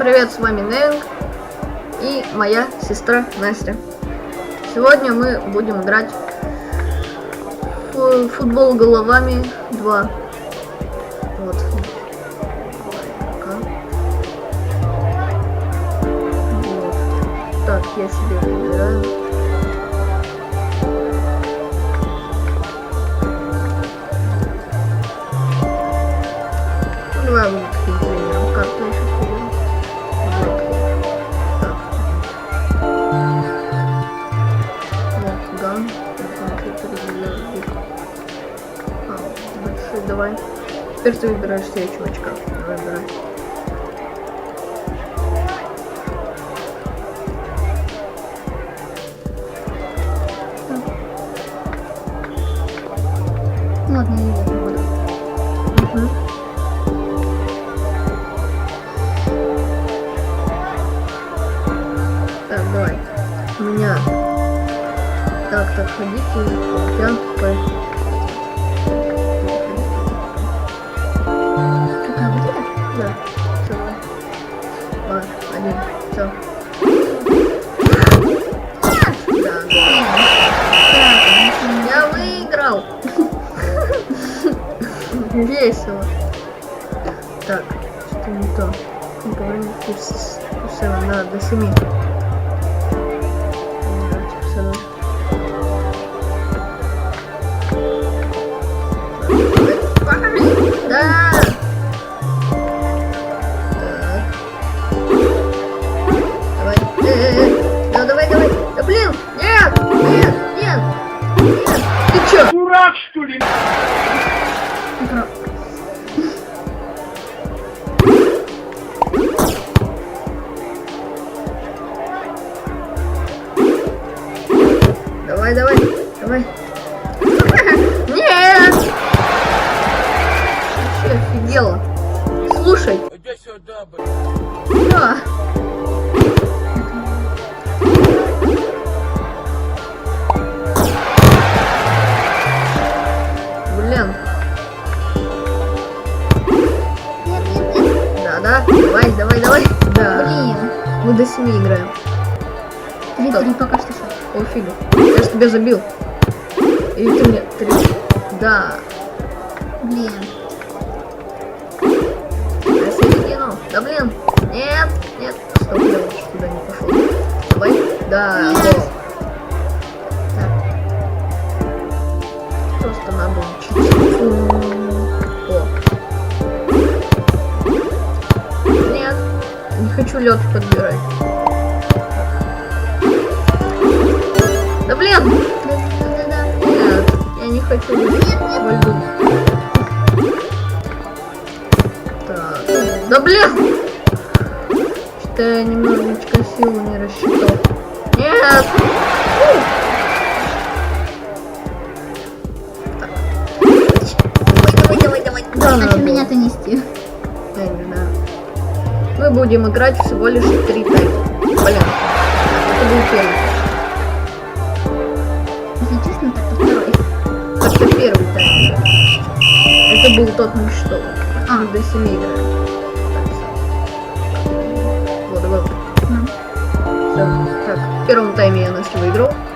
Привет, с вами Нэнг и моя сестра Настя. Сегодня мы будем играть в футбол головами 2. Вот. Пока. Вот. Так, я себе выбираю. Теперь ты выбираешь себе чувачка. Давай, выбирай. Ладно, не буду. Так, давай. У меня. Так, так, ходите. Тебя какой? Весело. Так, что не то. Времени курс курса надо до 7. Сюда, блин. Да. Блин. Нет, нет, нет. Да, да. Давай, давай, давай. Да. Блин. Мы до семи играем. Три, три пока что что. О, фига. Я ж тебя забил. И ты мне три. Да. Блин. Середину. Да блин. Нет, нет. Стоп, я лучше туда не пошел. Давай. Да. Нет. Так. Просто надо учить. О. Нет. Не хочу лед подбирать. Да блин! Нет, я не хочу льду. Так. Да блин! Что-то я немножечко силу не рассчитал. Нет! Давай, давай, давай, давай. Да, А что меня-то нести? Я не знаю. Мы будем играть всего лишь три тайма. Блин. Это был первый. Если честно, так то второй. Это первый тайм. Это был тот мечтовый. А. Мы до семи играем. Всё. Так, в первом тайме я Настю выиграл. Так,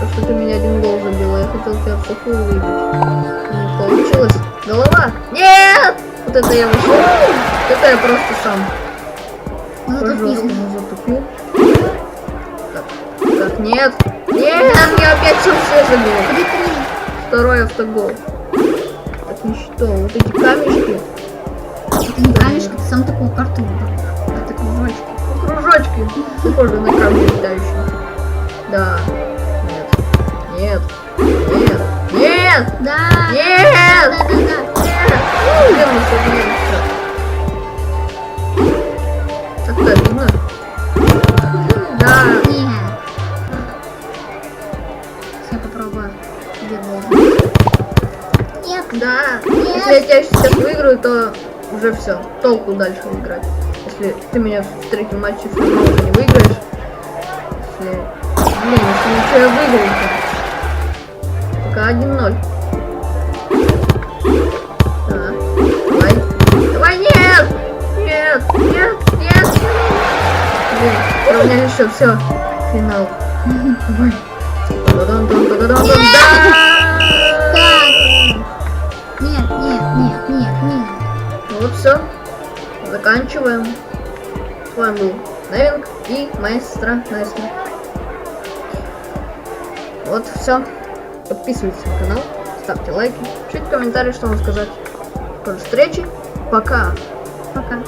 То, что ты меня один гол забила, я хотел тебя в сухую выбить. Не получилось. Голова! Нет! Вот это я вышел. Это я просто сам. Затупил. По-жесткому затупил. Так, так, нет. Нет, мне опять все три. Второй автогол. Так не что, вот эти камешки. похоже на корабли летающие? Да. Нет. Нет. Нет. Нет! Да! Нет! Да, да, да, да. Так, так, видно? Да. Нет. Попробую. Нет. Да. Если я тебя сейчас выиграю, то уже все. Толку дальше играть. Если ты меня в третьем матче уже не выиграешь. Если... Блин, если ничего я выиграю, то... Пока 1-0. Так, давай. Давай, нет! Нет, нет, нет! Блин, сравняли еще, все. Финал. Давай. Та-да-дам-дам-та-да-дам-дам. Да! Нет, нет, нет, нет, нет. Вот все. Заканчиваем. С вами был Невинг и маэстро Несми. Вот все. Подписывайтесь на канал, ставьте лайки, пишите комментарии, что вам сказать. До встречи. Пока. Пока.